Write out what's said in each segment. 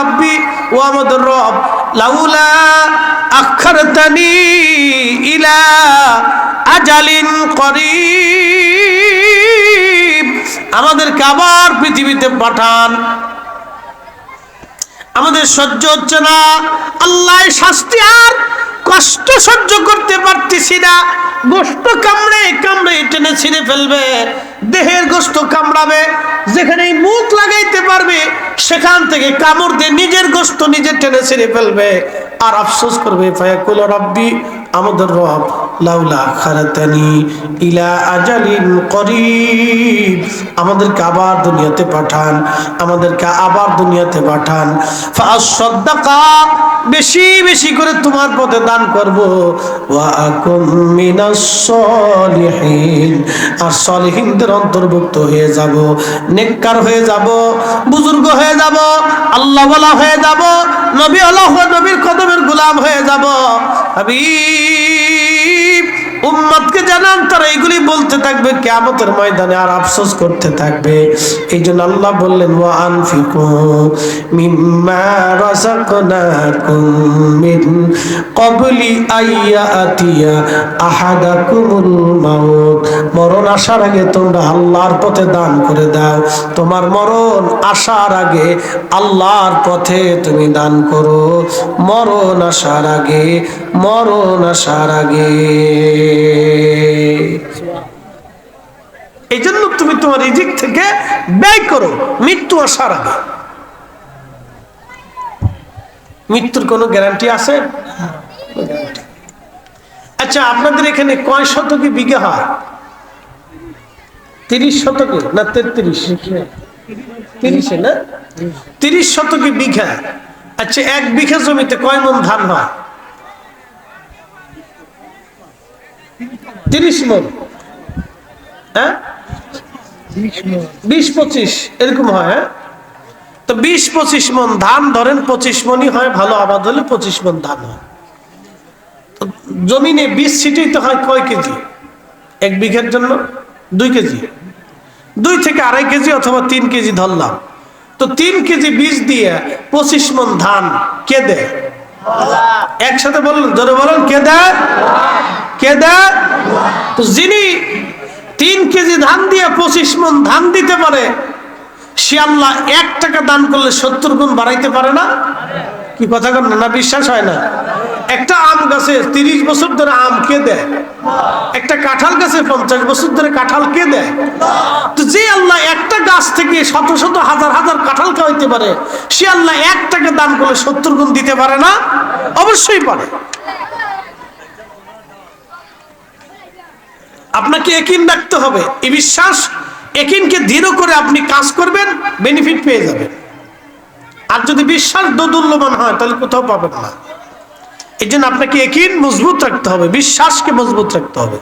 রব্বি ও আমাদের রব। লাউলা আখারতানি ইলা আজালিন করি আমাদেরকে আবার পৃথিবীতে পাঠান। আমাদের সহ্য হচ্ছে না। আল্লাহ শাস্তি আর কষ্ট সহ্য করতে পারতেছি না। গোস্ত কামড়ে কামড়ে টেনে ছিঁড়ে ফেলবে। দেহের গোস্ত কামড়াবে। যেখানে মুখ লাগাইতে পারবে, সেখান থেকে কামড় দিয়ে নিজের গোস্ত নিজে টেনে ছিঁড়ে ফেলবে। আর আফসোস করবে, ফায়াকুল রব্বি, আমাদের রব। লাউলা খারাতানি ইলা আজালিন করিব। আমাদেরকে আবার দুনিয়াতে পাঠান, আমাদেরকে আবার দুনিয়াতে পাঠান। ফাসাদ্দাকা বেশি বেশি করে তোমার পথে দান করব। ওয়া আকুম মিনাস সলিহিন, আর সলিহিনদের অন্তর্ভুক্ত হয়ে যাব, নেককার হয়ে যাব, বুজুর্গ হয়ে যাব আল্লাহ ওয়ালা হয়ে যাব নবী আল্লাহ নবীর কদমের গোলাম হয়ে যাব। হাবিব। উম্মতকে জানান তারা এগুলি বলতে থাকবে, কেয়ামতের ময়দানে আর আফসোস করতে থাকবে। এই জন্য আল্লাহ বললেন, ওয়া আনফিকু মিম্মা রাযাকনাকুম মিন ক্বাবলি আহাদাকুমুল মাউত। মরণ আসার আগে তোমরা আল্লাহর পথে দান করে দাও। তোমার মরণ আসার আগে আল্লাহর পথে তুমি দান করো। মরণ আসার আগে, মরণ আসার আগে। এই জন্য তুমি তোমার রিজিক থেকে ব্যয় করো। মৃত্যু আসার আগে। মৃত্যুর কোনো গ্যারান্টি আছে? আচ্ছা আপনাদের এখানে কয় শতকে বিঘা হয়? তিরিশ শতকে না তেত্রিশ? তিরিশে না? তিরিশ শতকে বিঘা। আচ্ছা এক বিঘা জমিতে কয় মন ধান হয়? তিরিশ মন। হ্যাঁ? বিশ পঁচিশ, এরকম হয় হ্যাঁ? তো বিশ পঁচিশ মন ধান ধরেন, পঁচিশ মনই হয়, ভালো আবাদ হলে পঁচিশ মন ধান হয়। জমিনে বিশ ছিটেই তো হয় কয় কেজি? এক বিঘের জন্য দুই কেজি। দুই থেকে আড়াই কেজি অথবা তিন কেজি ধরলাম। তো তিন কেজি বীজ দিয়ে পঁচিশ মন ধান কে দেয়? একসাথে বললেন জোরে বলেন, কে দেয়? কে দেয়? তো যিনি তিন কেজি ধান দিয়ে পঁচিশ মন ধান দিতে পারে। সে আল্লাহ এক টাকা দান করলে সত্তর গুণ বাড়াইতে পারে না? কি কথা কন না, বিশ্বাস হয় না। একটা আম গাছে তিরিশ বছর ধরে আম কে দেয়? একটা কাঁঠাল গাছে পঞ্চাশ বছর ধরে কাঁঠাল কে দেয়? তো যে আল্লাহ একটা গাছ থেকে শত শত হাজার হাজার কাঁঠাল খাওয়াইতে পারে, সে আল্লাহ এক টাকা দান করলে সত্তর গুণ দিতে পারে না? অবশ্যই পারে। আপনাকে একিন রাখতে হবে। এই বিশ্বাস, একিনকে দৃঢ় করে আপনি কাজ করবেন বেনিফিট পেয়ে যাবেন। আর যদি বিশ্বাস দোদুল্যমান হয়, তাহলে কোথাও পাবেন না। এই জন্য আপনাকে একিন মজবুত রাখতে হবে, বিশ্বাসকে মজবুত রাখতে হবে।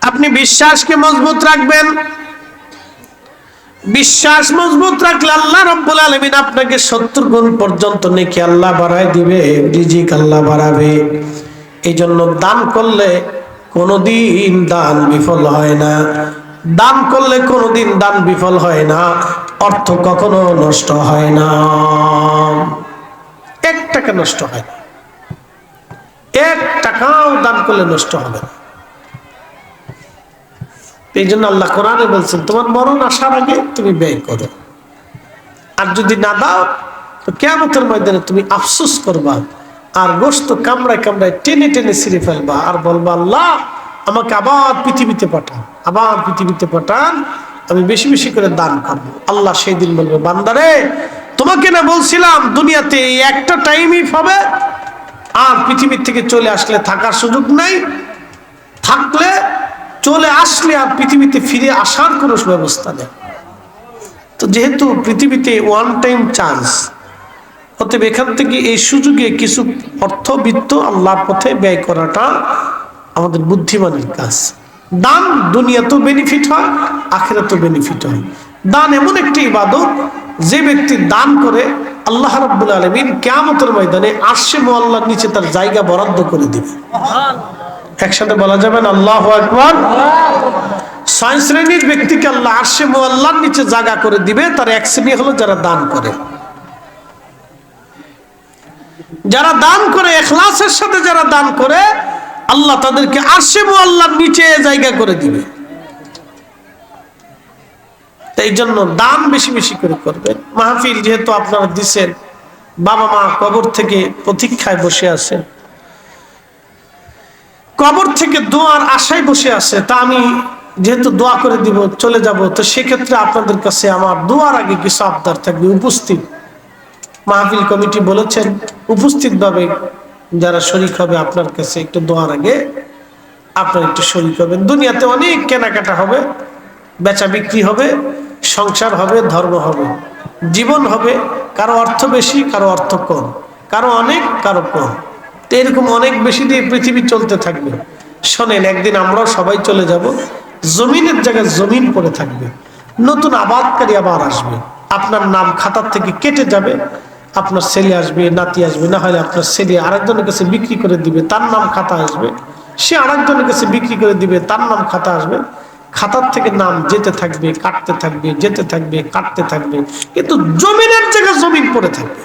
আপনি বিশ্বাসকে মজবুত রাখবেন। বিশ্বাস মজবুত রাখলে আল্লাহ রব্বুল আলমিন আপনাকে সত্তর গুণ পর্যন্ত নেকি আল্লাহ বাড়ায় দিবে, রিজিক আল্লাহ বাড়াবে। এই জন্য দান করলে কোনোদিন দান বিফল হয় না। দান করলে কোনোদিন দান বিফল হয় না। অর্থ কখনো নষ্ট হয় না। এক টাকা নষ্ট হয় না। এক টাকাও দান করলে নষ্ট হবে না। এই জন্য আল্লাহ কোরআনে বলছেন, তোমার মরণ আসার আগে তুমি ব্যয় করো। আর যদি না দাও, তো কেমতের ময়দানে তুমি আফসোস করবা। আর গোস্ত কামড়ায় কামড়ায় টেনে টেনে ছিঁড়ে ফেলবা। আর বলবা, আল্লাহ, আমাকে আবার পৃথিবীতে পাঠান, আবার পৃথিবীতে পাঠান, আমি বেশি বেশি করে দান করব। আল্লাহ সেই দিন বলবে, বান্দারে, তোমাকে না বলছিলাম দুনিয়াতে এই একটা টাইমই পাবে, আর পৃথিবীর থেকে চলে আসলে থাকার সুযোগ নাই। থাকলে চলে আসলে আর পৃথিবীতে ফিরে আসার কোনো ব্যবস্থা নেই। তো যেহেতু পৃথিবীতে ওয়ান টাইম চান্স অতএব এখান থেকে এই সুযোগে কিছু অর্থবিত্ত আল্লাহর পথে ব্যয় করাটা আমাদের বুদ্ধিমানের কাজ। দান দুনিয়াতেও বেনিফিট হয় আখেরাতেও বেনিফিট হয়। দান এমন একটি ইবাদত যে ব্যক্তি দান করে আল্লাহ রাব্বুল আলমিন কেয়ামতের ময়দানে আশে মোয়াল্লার নিচে তার জায়গা বরাদ্দ করে দিবে। একসাথে বলা যাবে না আল্লাহ আকবর। ছয় শ্রেণির ব্যক্তিকে আল্লাহ আরশে মোয়াল্লার নিচে জায়গা করে দিবে তার এক শ্রেণি হলো যারা দান করে। যারা দান করে, এখলাসের সাথে যারা দান করে, আল্লাহ তাদেরকে আরশে আল্লাহ নিচে জায়গা করে দিবে। তাই জন্য দান বেশি বেশি করে করবেন। মাহফিল যেহেতু আপনারা দিচ্ছেন বাবা মা কবর থেকে প্রতীক্ষায় বসে আছেন। কবর থেকে দোয়ার আশায় বসে আছে, তা আমি যেহেতু দোয়া করে দিব, চলে যাব, তো সেক্ষেত্রে আপনাদের কাছে আমার দোয়ার আগে কিছু আবদার থাকবে, উপস্থিত। মাহফিল কমিটি বলেছেন, উপস্থিতভাবে যারা শরিক হবে আপনার কাছে একটু দোয়ার আগে, আপনার একটু শরিক হবেন। দুনিয়াতে অনেক কেনাকাটা হবে, বেচা বিক্রি হবে, সংসার হবে, ধর্ম হবে, জীবন হবে, কারও অর্থ বেশি, কারও অর্থ কম, কারও অনেক, কারও কম। তো এরকম অনেক বেশি দিয়ে পৃথিবী চলতে থাকবে। শোনেন, একদিন আমরাও সবাই চলে যাব, জমিনের জায়গায় জমিন পড়ে থাকবে। নতুন আবাদকারী আবার আসবে। আপনার নাম খাতার থেকে কেটে যাবে। আপনার ছেলে আসবে, নাতি আসবে, না হলে আপনার ছেলে আরেকজনের কাছে বিক্রি করে দিবে, তার নাম খাতা আসবে। সে আরেকজনের কাছে বিক্রি করে দিবে, তার নাম খাতা আসবে। খাতার থেকে নাম যেতে থাকবে, কাটতে থাকবে, যেতে থাকবে, কাটতে থাকবে। কিন্তু জমিনের জায়গায় জমিন পড়ে থাকবে।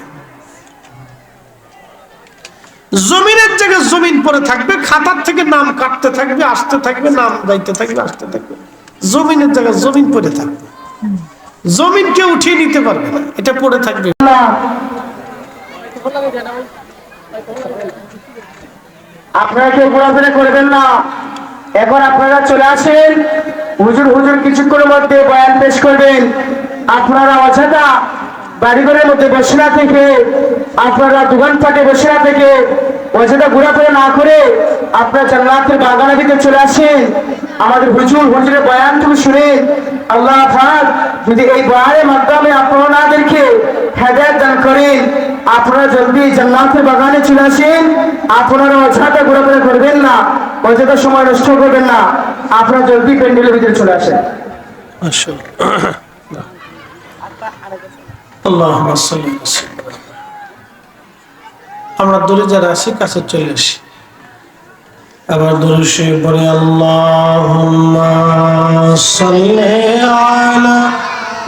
জমিনের জায়গায় জমিন পড়ে থাকবে, খাতার থেকে নাম কাটতে থাকবে, আসতে থাকবে, নাম যাইতে থাকবে, আসতে থাকবে। জমিনের জায়গায় জমিন পড়ে থাকবে। জমিনকে উঠিয়ে নিতে পারবে না, এটা পড়ে থাকবে। আপনারা কেউ করবেন না। এখন আপনারা চলে আসেন। হুজুর হুজুর কিছুক্ষণের মধ্যে বয়ান পেশ করবেন। আপনারা অযথা বাড়িঘরের মধ্যে না থেকে, আপনারা না থেকে অযথা না করে আপনারা জান্নাতের চলে আসেন। আমাদের হুজুর, হুজুরের বয়ান তুমি শুনে আল্লাহ যদি এই বয়ানের মাধ্যমে আপনাদেরকে হেদায়ত দান করেন আপনারা জলদি জান্নাতের বাগানে চলে আসেন। আপনারা অযথা ঘোরাফেরা করবেন না, অযথা সময় নষ্ট করবেন না। আপনারা জলদি প্যান্ডেলের ভিতরে চলে আসেন। আমরা দূরে যারা আছি, কাছে চলে আসি। আবার দূরে সে পড়ে আল্লাহুম্মা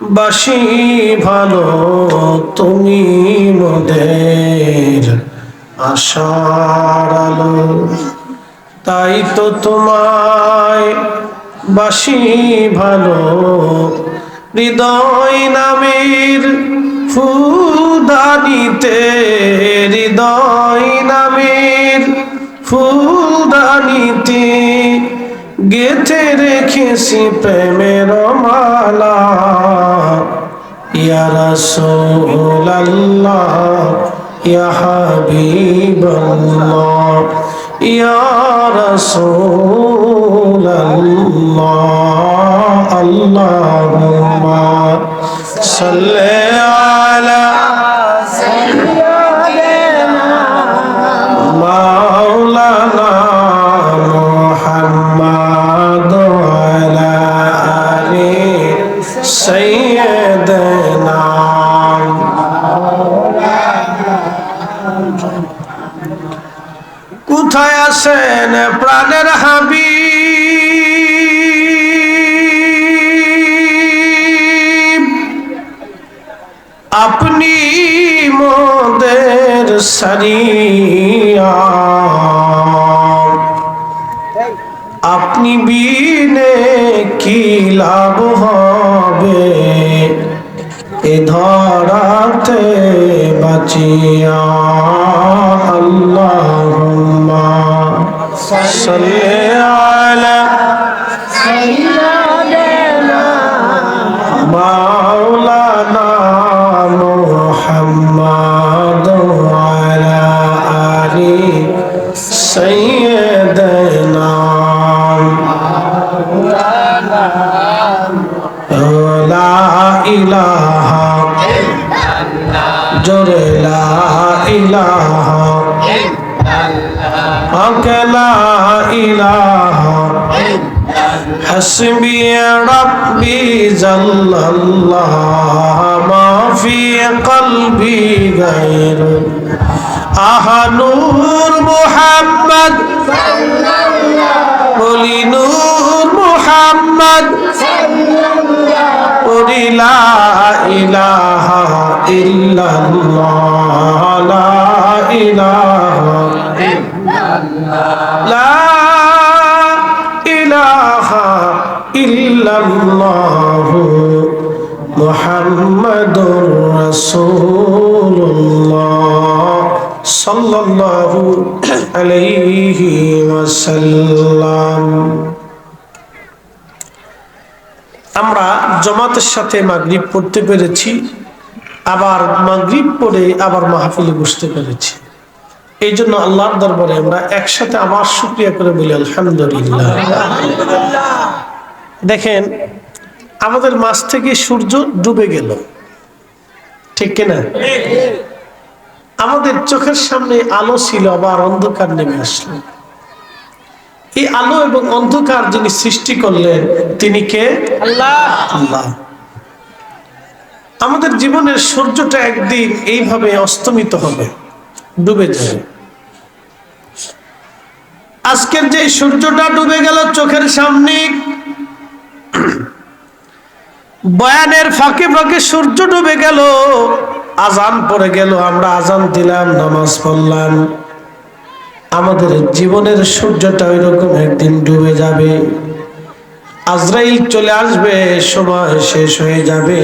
বাসি ভালো তুমি মোদের আশার আলো। তাই তো তোমায় বাসি ভালো হৃদয় নামের ফুলদানিতে, হৃদয় নামের ফুলদানিতে গেথে রেখেছি প্রেমের মালা। ইয়া রাসূলুল্লাহ ইয়া হাবিবাল্লাহ ইয়া রাসূলুল্লাহ আল্লাহুম্মা সাল্লি আলা সারিয়া। আপনি বিনে কি লাভ হবে? এ ধরাতে বাঁচিয়া আল্লাহুম্মা সাল্লি لا إله حسبي ربي جل الله ما في قلبي غير آه نور محمد قولي نور محمد قولي لا إله إلا الله لا إله আমরা জমাতের সাথে মাগরিব পড়তে পেরেছি আবার মাগরিব পড়ে আবার মাহফিলে বসতে পেরেছি। এই জন্য আল্লাহর দরবারে আমরা একসাথে আবার শুক্রিয়া করে বলি, আলহামদুলিল্লাহ। দেখেন, আমাদের মাছ থেকে সূর্য ডুবে গেল। ঠিক কিনা? আমাদের চোখের সামনে আলো ছিল, আবার অন্ধকার নেমে আসলো। এই আলো এবং অন্ধকার যিনি সৃষ্টি করলেন, তিনি কে? আল্লাহ। আমাদের জীবনের সূর্যটা একদিন এইভাবে অস্তমিত হবে, ডুবে যাবে। আজকের যে সূর্যটা ডুবে গেল চোখের সামনে, বয়ানের ফাঁকে ফাঁকে সূর্য ডুবে গেল, আজান পড়ে গেল, আমরা আজান দিলাম, নামাজ পড়লাম। আমাদের জীবনের সূর্যটা ওই রকম একদিন ডুবে যাবে, আজরাইল চলে আসবে, সময় শেষ হয়ে যাবে,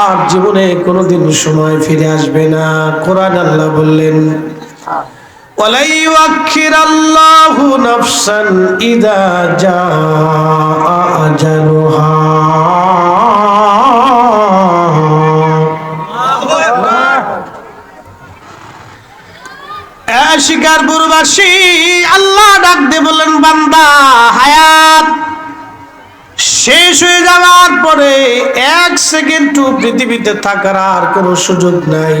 আর জীবনে কোনোদিন সময় ফিরে আসবে না। কোরআন আল্লাহ বললেন وَلَن يُؤَخِّرَ اللَّهُ نَفْسًا إِذَا جَاءَ أَجَلُهَا এ শিকারপুরবাসী আল্লাহ ডাক দিয়ে বললেন বান্দা হায়াত শেষ হয়ে যাওয়ার পরে এক সেকেন্ড পৃথিবীতে থাকার আর কোনো সুযোগ নাই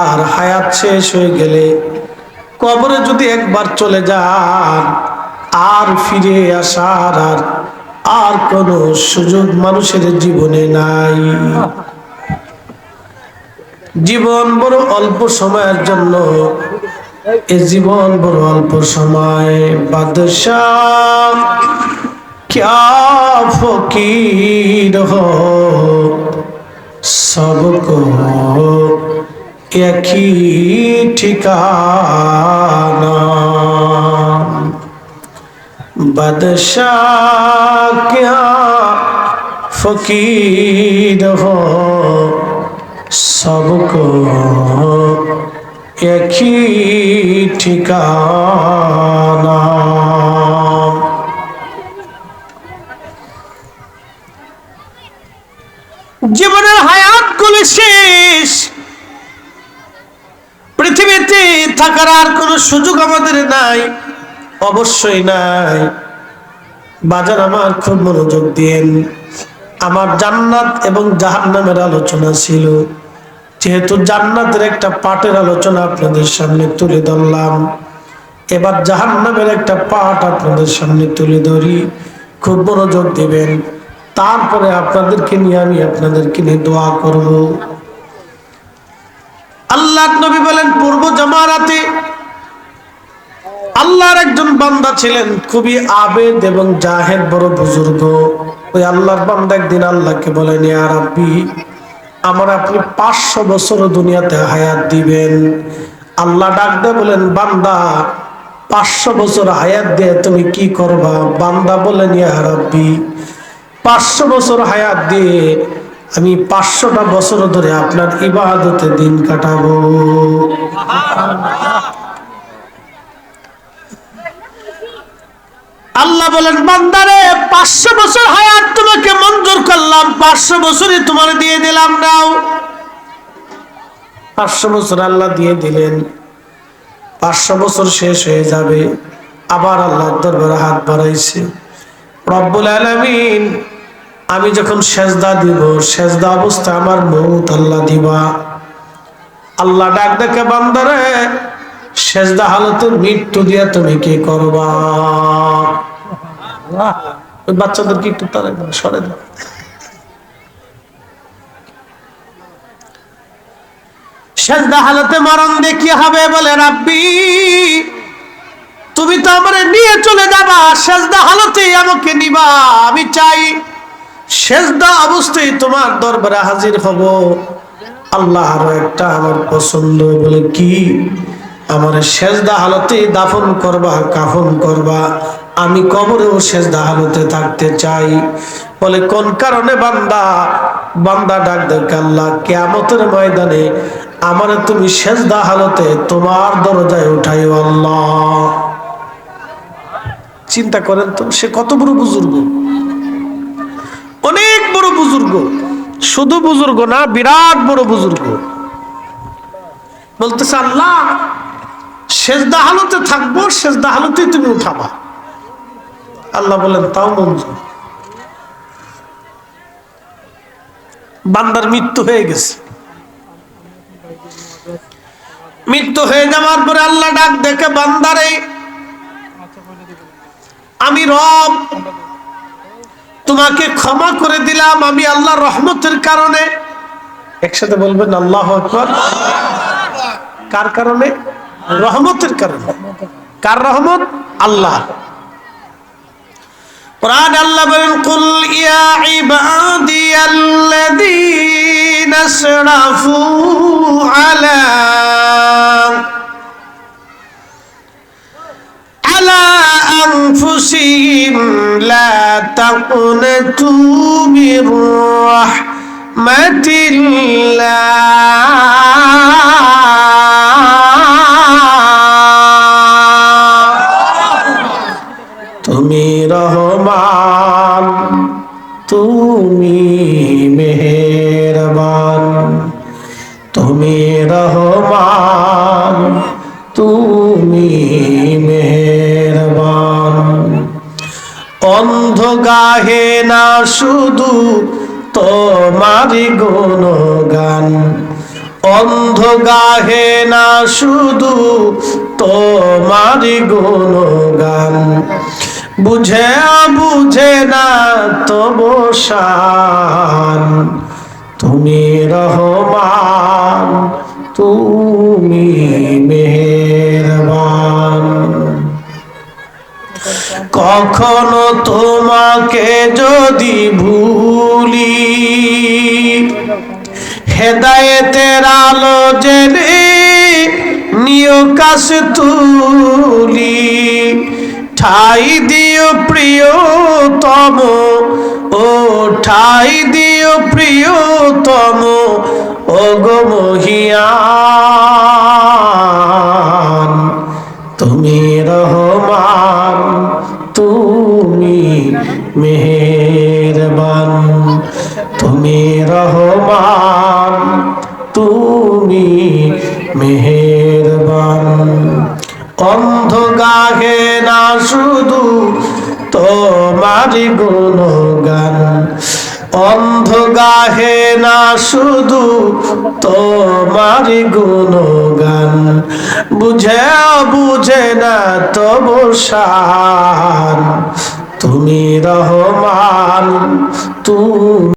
আর হায়াত শেষ হয়ে গেলে কবরে যদি একবার চলে যান, আর ফিরে আসার আর আর কোনো সুযোগ মানুষের জীবনে নাই। জীবন বড় অল্প সময়ের জন্য, এ জীবন বড় অল্প সময়। বাদশাহ, ক্যা ফকির হো সব একই ঠিকানা? বাদশাহ ক্যা ফকির হো সবকো একই ঠিকানা? জীবনের হায়াত গুলি শেষ। থাকার আর কোনো সুযোগ আমাদের নাই। অবশ্যই নাই। বাজার আমার খুব মনোযোগ দিয়েন। আমার জান্নাত এবং জাহান্নামের আলোচনা ছিল। যেহেতু জান্নাতের একটা পাটের আলোচনা আপনাদের সামনে তুলে ধরলাম, এবার জাহান্নামের একটা পাঠ আপনাদের সামনে তুলে ধরি। খুব মনোযোগ দিবেন। তারপরে আপনাদেরকে নিয়ে আমি আপনাদেরকে নিয়ে দোয়া করব। আল্লাহ নবী বলেন, পূর্ব জামারাতে আল্লাহর একজন বান্দা ছিলেন, খুবই আবেদ এবং জাহেদ, বড় বুজুর্গ। ওই আল্লাহর বান্দা একদিন আল্লাহকে বলেন, ইয়া রাব্বি, আমার আপনি পাঁচশো বছর দুনিয়াতে হায়াত দিবেন। আল্লাহ ডাক দিয়ে বলেন, বান্দা, পাঁচশো বছর হায়াত দিয়ে তুমি কি করবা? বান্দা বলেন, ইয়া রাব্বি, পাঁচশো বছর হায়াত দিয়ে আমি পাঁচশোটা বছর ধরে আপনার ইবাদতে দিন কাটাবো। আল্লাহ বলেন, বান্দারে, পাঁচশো বছর হায়াত তোমাকে মঞ্জুর করলাম, পাঁচশো বছরই তোমার দিয়ে দিলাম, নাও। পাঁচশো বছর আল্লাহ দিয়ে দিলেন, পাঁচশো বছর শেষ হয়ে যাবে, আবার আল্লাহ দরবারে হাত বাড়াইছে। রব্বুল আলমিন আমি যখন সেজদা দিব, সেজদা অবস্থা আমার মৌত আল্লাহ দিবা। আল্লাহ ডাক দেখে, বান্দারে, সেজদা হালতে মৃত্যু দিয়া তুমি কি করবা? ওই বাচ্চাদেরকে একটু তারা সরে দাও। সেজদা হালতে মরণ দেখি হবে বলে, রাব্বি? তুমি তো আমার নিয়ে চলে যাবা, সেজদা হালতে আমাকে নিবা। আমি চাই সেজদা অবস্থায় তোমার দরবারে হাজির হব। আল্লাহ আরও একটা আমার পছন্দ বলে কি? আমার সেজদা হালতে দাফন করবা, কাফন করবা। আমি কবরেও সেজদা হালতে থাকতে চাই। বলে, কোন কারণে বান্দা? বান্দা ডাক দেখ আল্লাহ, কেয়ামতের ময়দানে আমার তুমি সেজদা হালতে তোমার দরজায় উঠাইও আল্লাহ। চিন্তা করেন তো, সে কত বড় বুজুর্গ? বুজুর্গ। শুধু বুজুর্গ না, বিরাট বড় বুজুর্গ। বলতেছে, আল্লাহ, সেজদা হালতে থাকব, সেজদা হালতে তুমি উঠাবা। আল্লাহ বলেন তাও মঞ্জুর। বান্দার মৃত্যু হয়ে গেছে। মৃত্যু হয়ে যাওয়ার পরে আল্লাহ ডাক দেখে, বান্দারে, আমি রব তোমাকে ক্ষমা করে দিলাম আমি আল্লাহ রহমতের কারণে একসাথে বলবেন আল্লাহ আকবর কার কারণে রহমতের কারণে কার রহমত আল্লাহ কোরআন আল্লাহ বলেন কুল ইয়া ইবাদিয়াল্লাযীনা আসরাফু আলা على أنفسهم لا تقنطوا من رحمة الله তুমি রহমান তুমি মেহেরবান তুমি রহমান গাহে না শুধু তোমারি গুণগান। অন্ধ গাহে না শুধু তোমারি গুণগান। বুঝে বুঝে না তবু শান তুমি রহমান, তুমি মেহেরবান। কখনো তোমাকে যদি ভুলি, হেদায়েতের আলো জেনে নিয় কাশ তুলি। ঠাই দিও প্রিয়তম, ও ঠাই দিও প্রিয়তম, ও গো মহিয়ান, তুমি রহমান। তোমার গুণগান। অন্ধ গাহে না শুধু তোমারি গুণগান। বুঝে বুঝে না তবু শান। তুমি রহমান, তুমি